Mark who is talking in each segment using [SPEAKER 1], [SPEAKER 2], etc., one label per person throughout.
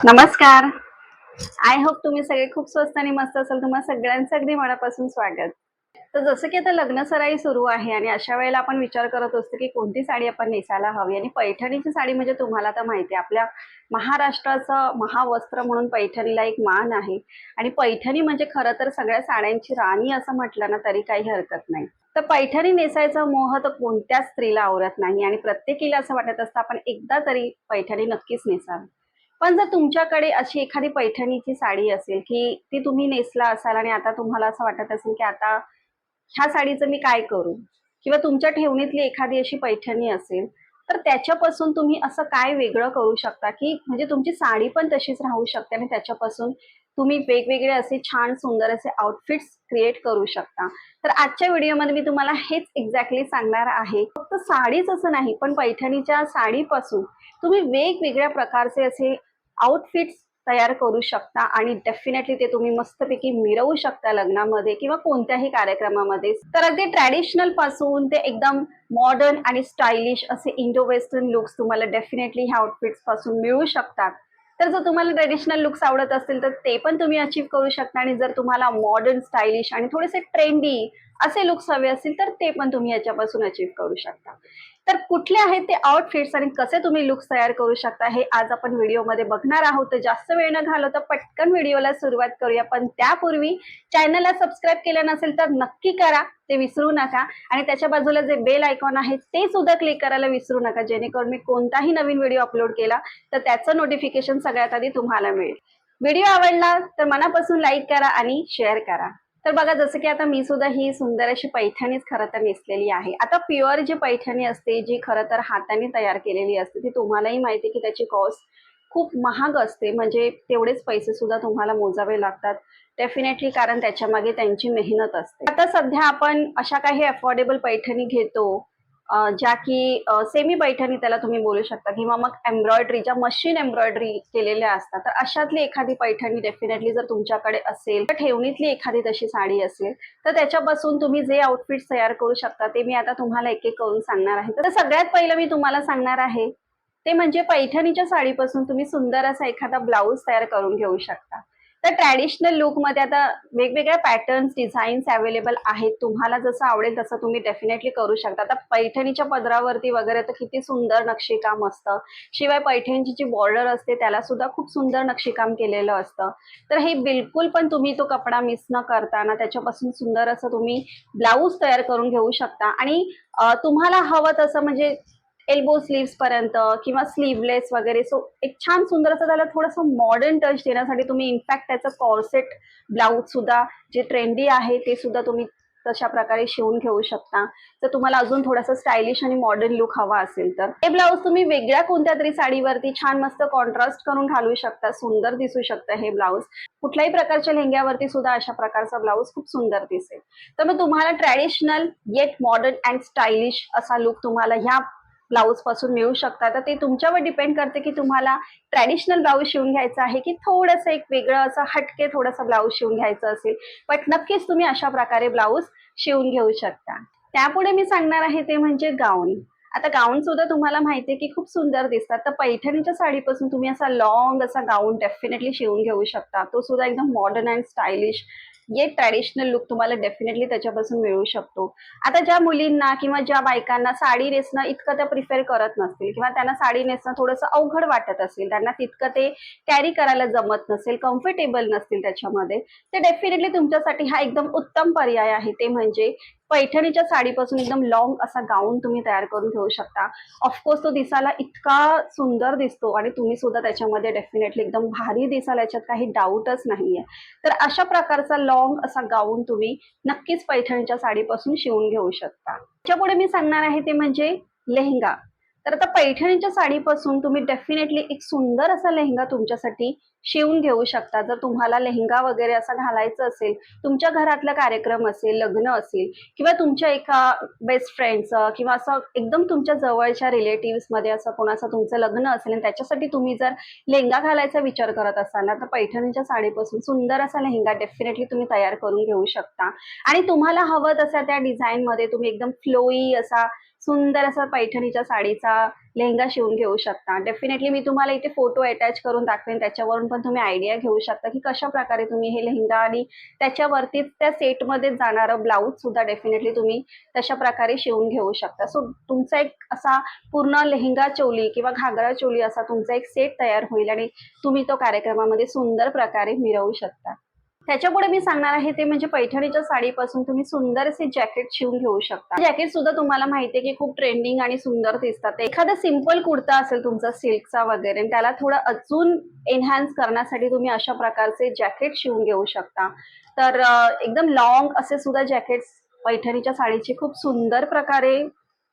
[SPEAKER 1] नमस्कार. I hope तुम्ही सगळे खूप स्वस्त आणि मस्त असाल. तुम्हाला सगळ्यांचं अगदी मनापासून स्वागत. तर जसं की आता लग्न सराई सुरू आहे आणि अशा वेळेला आपण विचार करत असतो की कोणती साडी आपण नेसायला हवी आणि पैठणीची साडी म्हणजे तुम्हाला तर माहिती आहे आपल्या महाराष्ट्राचं महावस्त्र म्हणून पैठणीला एक मान आहे. आणि पैठणी म्हणजे खरं तर सगळ्या साड्यांची राणी असं म्हटलं ना तरी काही हरकत नाही. तर पैठणी नेसायचा मोह तर कोणत्याच स्त्रीला आवरत नाही आणि प्रत्येकीला असं वाटत असतं आपण एकदा तरी पैठणी नक्कीच नेसावी. पण जर तुमच्याकडे अशी एखादी पैठणीची साडी असेल की ती तुम्ही नेसला असाल आणि आता तुम्हाला असं वाटत असेल की आता ह्या साडीचं मी काय करू? किंवा तुमच्या ठेवणीतली एखादी अशी पैठणी असेल तर त्याच्यापासून तुम्ही असं काय वेगळं करू शकता की म्हणजे तुमची साडी पण तशीच राहू शकते आणि त्याच्यापासून तुम्ही वेगवेगळे असे छान सुंदर असे आउटफिट्स क्रिएट करू शकता. तर आजच्या व्हिडिओमध्ये मी तुम्हाला हेच एक्झॅक्टली सांगणार आहे. फक्त साडीच असं नाही पण पैठणीच्या साडीपासून तुम्ही वेगवेगळ्या प्रकारचे असे आउटफिट्स तयार करू शकता आणि डेफिनेटली ते तुम्ही मस्तपैकी मिरवू शकता लग्नामध्ये किंवा कोणत्याही कार्यक्रमामध्ये. तर अगदी ट्रॅडिशनलपासून ते एकदम मॉडर्न आणि स्टायलिश असे इंडो वेस्टर्न लुक्स तुम्हाला डेफिनेटली ह्या आउटफिट्सपासून मिळू शकतात. तर जर तुम्हाला ट्रेडिशनल लुक्स आवडत असतील तर ते पण तुम्ही अचीव करू शकता आणि जर तुम्हाला मॉडर्न स्टायलिश आणि थोडेसे ट्रेंडी असे लुक्स हवे असतील तर ते पण तुम्ही याच्यापासून अचीव्ह करू शकता. तर कुठले आहेत ते आउटफिट्स आणि कसे तुम्ही लुक्स तयार करू शकता हे आज आपण व्हिडिओमध्ये बघणार आहोत. तर जास्त वेळ न घालवता पटकन व्हिडिओला सुरुवात करूया. पण त्यापूर्वी चॅनलला सबस्क्राईब केलं नसेल तर नक्की करा. ते विसरू नका. आणि त्याच्या बाजूला जे बेल आयकॉन आहे ते सुद्धा क्लिक करायला विसरू नका. जेणेकरून मी कोणताही नवीन व्हिडिओ अपलोड केला तर त्याचं नोटिफिकेशन सगळ्यात आधी तुम्हाला मिळेल. व्हिडिओ आवडला तर मनापासून लाईक करा आणि शेअर करा. तर बघा जसं की आता मी सुद्धा ही सुंदर अशी पैठणीच खरं तर नेसलेली आहे. आता प्युअर जी पैठणी असते जी खरं तर हाताने तयार केलेली असते ती तुम्हालाही माहिती आहे की त्याची कॉस्ट खूप महाग असते. म्हणजे तेवढेच पैसे सुद्धा तुम्हाला मोजावे लागतात. डेफिनेटली कारण त्याच्यामागे त्यांची मेहनत असते. आता सध्या आपण अशा काही अफोर्डेबल पैठणी घेतो ज्या की सेमी पैठणी त्याला तुम्ही बोलू शकता. किंवा मग एम्ब्रॉयडरी ज्या मशीन एम्ब्रॉयडरी केलेल्या असतात तर अशातली एखादी पैठणी डेफिनेटली जर तुमच्याकडे असेल तर ठेवणीतली एखादी तशी साडी असेल तर त्याच्यापासून तुम्ही जे आउटफिट्स तयार करू शकता ते मी आता तुम्हाला एक एक करून सांगणार आहे. तर सगळ्यात पहिलं मी तुम्हाला सांगणार आहे ते म्हणजे पैठणीच्या साडीपासून तुम्ही सुंदर असा एखादा ब्लाऊज तयार करून घेऊ शकता. तर ट्रॅडिशनल लुकमध्ये आता वेगवेगळ्या पॅटर्न्स डिझाईन्स अवेलेबल आहेत. तुम्हाला जसं आवडेल तसं तुम्ही डेफिनेटली करू शकता. आता पैठणीच्या पदरावरती वगैरे तर किती सुंदर नक्षीकाम असतं. शिवाय पैठणीची जी बॉर्डर असते त्याला सुद्धा खूप सुंदर नक्षीकाम केलेलं असतं. तर हे बिलकुल पण तुम्ही तो कपडा मिस न करताना त्याच्यापासून सुंदर असं तुम्ही ब्लाऊज तयार करून घेऊ शकता. आणि तुम्हाला हवं तसं म्हणजे एल्बो स्लीव्स पर्यंत किंवा स्लीवलेस वगैरे. सो एक छान सुंदर असं त्याला थोडंसं मॉडर्न टच देण्यासाठी तुम्ही इनफॅक्ट त्याचं कॉर्सेट ब्लाऊज सुद्धा जे ट्रेंडी आहे ते सुद्धा तुम्ही तशा प्रकारे शिवून घेऊ शकता. जर तुम्हाला अजून थोडासा स्टायलिश आणि मॉडर्न लुक हवा असेल तर. हे ब्लाऊज तुम्ही वेगळ्या कोणत्या तरी साडीवरती छान मस्त कॉन्ट्रास्ट करून घालू शकता सुंदर दिसू शकतं हे ब्लाऊज कुठल्याही प्रकारच्या लेहंग्यावरती सुद्धा अशा प्रकारचा ब्लाऊज खूप सुंदर दिसेल. तर मग तुम्हाला traditional yet modern and stylish असा लुक तुम्हाला ह्या ब्लाऊजपासून मिळू शकता तर ते तुमच्यावर डिपेंड करते की तुम्हाला ट्रॅडिशनल ब्लाऊज शिवून घ्यायचं आहे की थोडंसं एक वेगळं असं हटके थोडंसं ब्लाऊज शिवून घ्यायचं असेल. बट नक्कीच तुम्ही अशा प्रकारे ब्लाऊज शिवून घेऊ शकता. त्यापुढे मी सांगणार आहे ते म्हणजे गाऊन आता गाऊन सुद्धा तुम्हाला माहिती आहे की खूप सुंदर दिसतात. तर पैठणीच्या साडीपासून तुम्ही असा लॉंग असा गाऊन डेफिनेटली शिवून घेऊ शकता. तो सुद्धा एकदम modern and stylish yet traditional look तुम्हाला डेफिनेटली त्याच्यापासून मिळू शकतो. आता ज्या मुलींना किंवा ज्या बायकांना साडी नेसणं इतकं त्या प्रिफर करत नसतील किंवा त्यांना साडी नेसणं थोडंसं अवघड वाटत असेल त्यांना तितकं ते कॅरी करायला जमत नसेल कम्फर्टेबल नसतील त्याच्यामध्ये तर डेफिनेटली तुमच्यासाठी हा एकदम उत्तम पर्याय आहे. ते म्हणजे पैठणीच्या साडीपासून एकदम लॉंग असा गाऊन तुम्ही तयार करून घेऊ शकता. ऑफकोर्स तो दिसायला इतका सुंदर दिसतो आणि तुम्ही सुद्धा त्याच्यामध्ये डेफिनेटली एकदम भारी दिसाल याच्यात काही डाऊटच नाहीये. तर अशा प्रकारचा लॉंग असा गाऊन तुम्ही नक्कीच पैठणीच्या साडीपासून शिवून घेऊ शकता. त्याच्यापुढे मी सांगणार आहे ते म्हणजे लेहंगा. तर आता पैठणीच्या साडीपासून तुम्ही डेफिनेटली एक सुंदर असा लेहंगा तुमच्यासाठी शिवून घेऊ शकता. जर तुम्हाला लेहंगा वगैरे असा घालायचं असेल तुमच्या घरातला कार्यक्रम असेल लग्न असेल किंवा तुमच्या एका बेस्ट फ्रेंडचं किंवा असं एकदम तुमच्या जवळच्या रिलेटिव्हमध्ये असं कोणाचं तुमचं लग्न असेल आणि त्याच्यासाठी तुम्ही जर लेहंगा घालायचा विचार करत असाल ना तर पैठणीच्या साडीपासून सुंदर असा लेहंगा डेफिनेटली तुम्ही तयार करून घेऊ शकता. आणि तुम्हाला हवं तसं त्या डिझाईनमध्ये तुम्ही एकदम फ्लोई असा सुंदर असा पैठणीच्या साडीचा लेहंगा शिवून घेऊ शकता. डेफिनेटली मी तुम्हाला इथे फोटो अटॅच करून दाखवेन. त्याच्यावरून पण तुम्ही आयडिया घेऊ शकता की कशा प्रकारे तुम्ही हे लेहंगा आणि त्याच्यावरतीच त्या सेटमध्ये जाणारं ब्लाऊज सुद्धा डेफिनेटली तुम्ही तशा प्रकारे शिवून घेऊ शकता. सो तुमचा एक असा पूर्ण लेहंगा चोली किंवा घागरा चोली असा तुमचा एक सेट तयार होईल आणि तुम्ही तो कार्यक्रमामध्ये सुंदर प्रकारे मिरवू शकता. त्याच्यापुढे मी सांगणार आहे ते म्हणजे पैठणीच्या साडीपासून तुम्ही सुंदर असे जॅकेट शिवून घेऊ शकता. जॅकेट सुद्धा तुम्हाला माहिती आहे की खूप ट्रेंडिंग आणि सुंदर दिसतात. एखादा सिंपल कुर्ता असेल तुमचा सिल्कचा वगैरे त्याला थोडं अजून एनहान्स करण्यासाठी तुम्ही अशा प्रकारचे जॅकेट शिवून घेऊ शकता. तर एकदम लॉंग असे सुद्धा जॅकेट्स पैठणीच्या साडीचे खूप सुंदर प्रकारे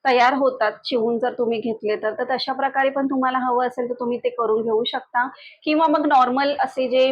[SPEAKER 1] तयार होतात शिवून जर तुम्ही घेतले तर. तर तशा प्रकारे पण तुम्हाला हवं असेल तर तुम्ही ते करून घेऊ शकता. किंवा मग नॉर्मल असे जे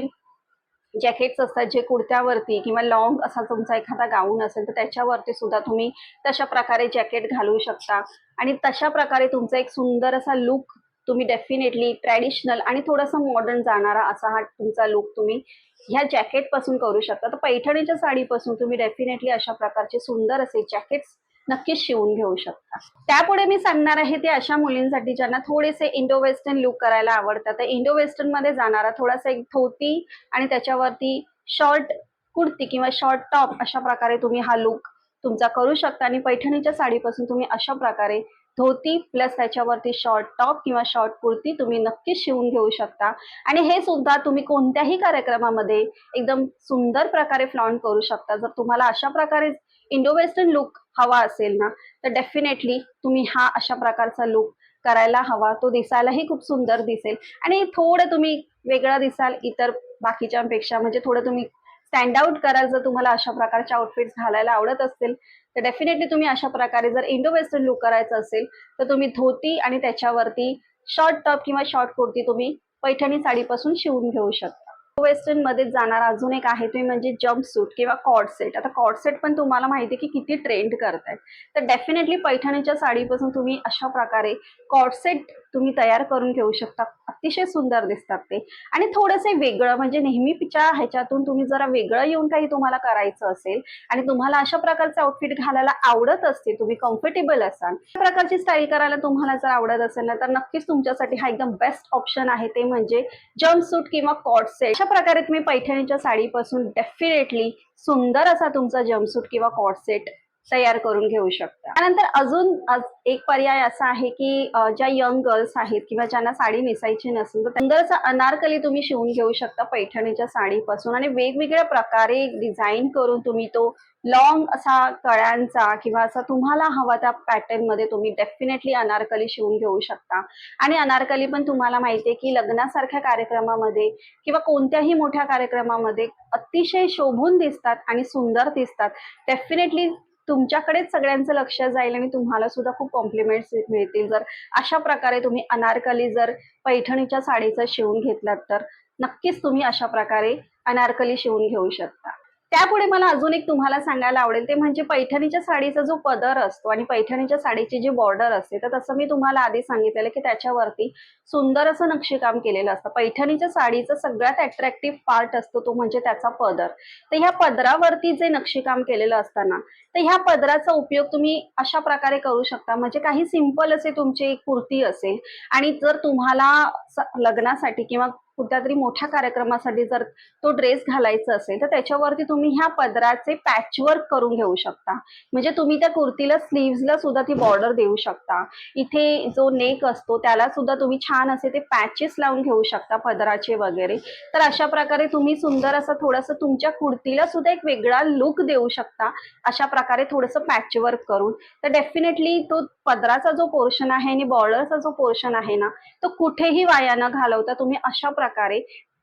[SPEAKER 1] जॅकेट्स असतात जे कुर्त्यावरती किंवा लॉंग असा तुमचा एखादा गाऊन असेल तर त्याच्यावरती सुद्धा तुम्ही तशा प्रकारे जॅकेट घालू शकता. आणि तशा प्रकारे तुमचा एक सुंदर असा लुक तुम्ही डेफिनेटली ट्रॅडिशनल आणि थोडासा मॉडर्न जाणारा असा हा तुमचा लुक तुम्ही ह्या जॅकेटपासून करू शकता. तर पैठणीच्या साडीपासून तुम्ही डेफिनेटली अशा प्रकारचे सुंदर असे जॅकेट्स नक्कीच शिवून घेऊ शकता. त्यापुढे मी सांगणार आहे ते अशा मुलींसाठी ज्यांना थोडेसे इंडो वेस्टर्न लुक करायला आवडतात. तर इंडो वेस्टर्नमध्ये जाणारा थोडासा एक धोती आणि त्याच्यावरती शॉर्ट कुर्ती किंवा शॉर्ट टॉप अशा प्रकारे तुम्ही हा लुक तुमचा करू शकता. आणि पैठणीच्या साडीपासून तुम्ही अशा प्रकारे धोती प्लस त्याच्यावरती शॉर्ट टॉप किंवा शॉर्ट कुर्ती तुम्ही नक्कीच शिवून घेऊ शकता. आणि हे सुद्धा तुम्ही कोणत्याही कार्यक्रमामध्ये एकदम सुंदर प्रकारे फ्लॉन्ट करू शकता. जर तुम्हाला अशा प्रकारे इंडो वेस्टर्न लुक हवा असेल ना तर डेफिनेटली तुम्ही हा अशा प्रकारचा लुक करायला हवा. तो दिसायलाही खूप सुंदर दिसेल. आणि थोडं तुम्ही वेगळा दिसाल इतर बाकीच्यांपेक्षा म्हणजे थोडं तुम्ही स्टँड आउट कराल जर तुम्हाला अशा प्रकारचे आउटफिट्स घालायला आवडत असतील तर डेफिनेटली तुम्ही अशा प्रकारे जर इंडो वेस्टर्न लुक करायचं असेल तर तुम्ही धोती आणि त्याच्यावरती शॉर्ट टॉप किंवा शॉर्ट कुर्ती तुम्ही पैठणी साडीपासून शिवून घेऊ शकता. वेस्टर्नमध्ये जाणार. अजून एक आहे तुम्ही म्हणजे जम्प सूट किंवा कॉडसेट आता कॉड सेट पण तुम्हाला माहिती आहे की किती ट्रेंड करतायत. तर डेफिनेटली पैठणीच्या साडीपासून तुम्ही अशा प्रकारे कॉडसेट तुम्ही तयार करून घेऊ शकता. अतिशय सुंदर दिसतात ते. आणि थोडंसं वेगळं म्हणजे नेहमीच्या ह्याच्यातून तुम्ही जरा वेगळं येऊन काही तुम्हाला करायचं असेल आणि तुम्हाला अशा प्रकारचे आउटफिट घालायला आवडत असतील तुम्ही कम्फर्टेबल असाल अशा प्रकारची स्टाईल करायला तुम्हाला जर आवडत असेल ना तर नक्कीच तुमच्यासाठी हा एकदम बेस्ट ऑप्शन आहे ते म्हणजे जम्पसूट किंवा कॉट सेट अशा प्रकारे तुम्ही पैठणीच्या साडीपासून डेफिनेटली सुंदर असा तुमचा जम्पसूट किंवा कॉट सेट तयार करून घेऊ शकता. त्यानंतर अजून एक पर्याय असा आहे की ज्या यंग गर्ल्स आहेत किंवा ज्यांना साडी नेसायची नसेल तर सुंदरसा अनारकली तुम्ही शिवून घेऊ शकता पैठणीच्या साडीपासून आणि वेगवेगळ्या प्रकारे डिझाईन करून तुम्ही तो लॉंग असा कळ्यांचा किंवा असा तुम्हाला हवा त्या पॅटर्नमध्ये तुम्ही डेफिनेटली अनारकली शिवून घेऊ शकता. आणि अनारकली पण तुम्हाला माहिती आहे की लग्नासारख्या कार्यक्रमामध्ये किंवा कोणत्याही मोठ्या कार्यक्रमामध्ये अतिशय शोभून दिसतात आणि सुंदर दिसतात. डेफिनेटली तुमच्याकडेच सगळ्यांचं लक्ष जाईल आणि तुम्हाला सुद्धा खूप कॉम्प्लिमेंट्स मिळतील. जर अशा प्रकारे तुम्ही अनारकली जर पैठणीच्या साडीचं शिवून घेतलात तर नक्कीच तुम्ही अशा प्रकारे अनारकली शिवून घेऊ शकता. त्यापुढे मला अजून एक तुम्हाला सांगायला आवडेल ते म्हणजे पैठणीच्या साडीचा जो पदर असतो आणि पैठणीच्या साडीची जी बॉर्डर असते तर तसं मी तुम्हाला आधी सांगितलेलं की त्याच्यावरती सुंदर असं नक्षीकाम केलेलं असतं. पैठणीच्या साडीचं सगळ्यात अट्रॅक्टिव्ह पार्ट असतो तो म्हणजे त्याचा पदर. तर ह्या पदरावरती जे नक्षीकाम केलेलं असताना तर ह्या पदराचा उपयोग तुम्ही अशा प्रकारे करू शकता. म्हणजे काही सिंपल असे तुमची एक कुर्ती असेल आणि जर तुम्हाला लग्नासाठी किंवा कुठल्या तरी मोठ्या कार्यक्रमासाठी जर तो ड्रेस घालायचा असेल तर त्याच्यावरती तुम्ही ह्या पदराचे पॅचवर्क करून घेऊ शकता. म्हणजे तुम्ही त्या कुर्तीला स्लीव्हला सुद्धा ती बॉर्डर देऊ शकता. इथे जो नेक असतो त्याला सुद्धा तुम्ही छान असे ते पॅचेस लावून घेऊ शकता पदराचे वगैरे. तर अशा प्रकारे तुम्ही सुंदर असं थोडंसं तुमच्या कुर्तीला सुद्धा एक वेगळा लुक देऊ शकता. अशा प्रकारे थोडंसं पॅचवर्क करून. तर डेफिनेटली तो पदराचा जो पोर्शन आहे आणि बॉर्डरचा जो पोर्शन आहे ना तो कुठेही वाया न घालवता तुम्ही अशा प्रकारे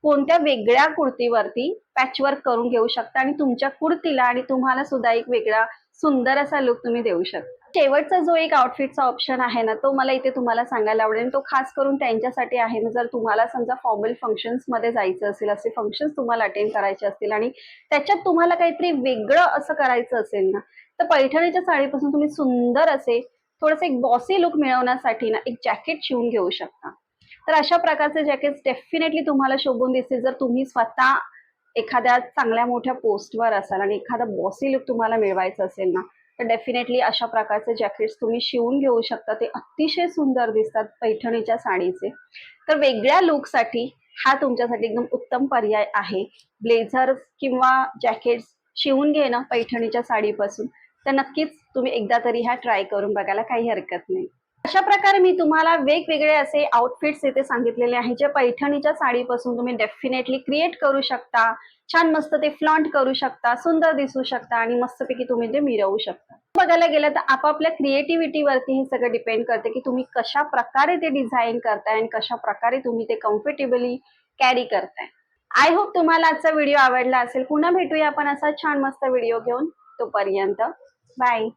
[SPEAKER 1] कोणत्या वेगळ्या कुर्तीवरती पॅचवर्क करून घेऊ शकता आणि तुमच्या कुर्तीला आणि तुम्हाला सुद्धा एक वेगळा सुंदर असा लुक तुम्ही देऊ शकता. शेवटचा जो एक आउटफिटचा ऑप्शन आहे ना तो मला इथे तुम्हाला सांगायला आवडेल. तो खास करून त्यांच्यासाठी आहे ना जर तुम्हाला समजा फॉर्मल फंक्शन्समध्ये जायचं असेल असे फंक्शन्स तुम्हाला अटेंड करायचे असतील आणि त्याच्यात तुम्हाला काहीतरी वेगळं असं करायचं असेल ना तर पैठणीच्या साडीपासून तुम्ही सुंदर असे थोडंसं एक बॉसी लुक मिळवण्यासाठी ना एक जॅकेट शिवून घेऊ शकता. तर अशा प्रकारचे जॅकेट डेफिनेटली तुम्हाला शोभून दिसतील. जर तुम्ही स्वतः एखाद्या चांगल्या मोठ्या पोस्टवर असाल आणि एखादा बॉसी लुक तुम्हाला मिळवायचा असेल ना तर डेफिनेटली अशा प्रकारचे जॅकेट्स तुम्ही शिवून घेऊ शकता. ते अतिशय सुंदर दिसतात पैठणीच्या साडीचे. तर वेगळ्या लुकसाठी हा तुमच्यासाठी एकदम उत्तम पर्याय आहे. ब्लेझर्स किंवा जॅकेट्स शिवून घेणं पैठणीच्या साडीपासून. तर नक्कीच तुम्ही एकदा तरी हा ट्राय करून बघायला काही हरकत नाही. अशा प्रकारे मी तुम्हाला वेगवेगळे असे आउटफिट्स इथे सांगितलेले आहे जे पैठणीच्या साडीपासून तुम्ही डेफिनेटली क्रिएट करू शकता छान मस्त ते फ्लॉन्ट करू शकता सुंदर दिसू शकता आणि मस्तपैकी तुम्ही ते मिरवू शकता. बघायला गेलं तर आपापल्या क्रिएटिव्हिटीवरती हे सगळं डिपेंड करते की तुम्ही कशा प्रकारे ते डिझाईन करताय आणि कशा प्रकारे तुम्ही ते कम्फर्टेबली कॅरी करताय. आय होप तुम्हाला आजचा व्हिडिओ आवडला असेल. पुन्हा भेटूया आपण असा छान मस्त व्हिडिओ घेऊन. तोपर्यंत बाय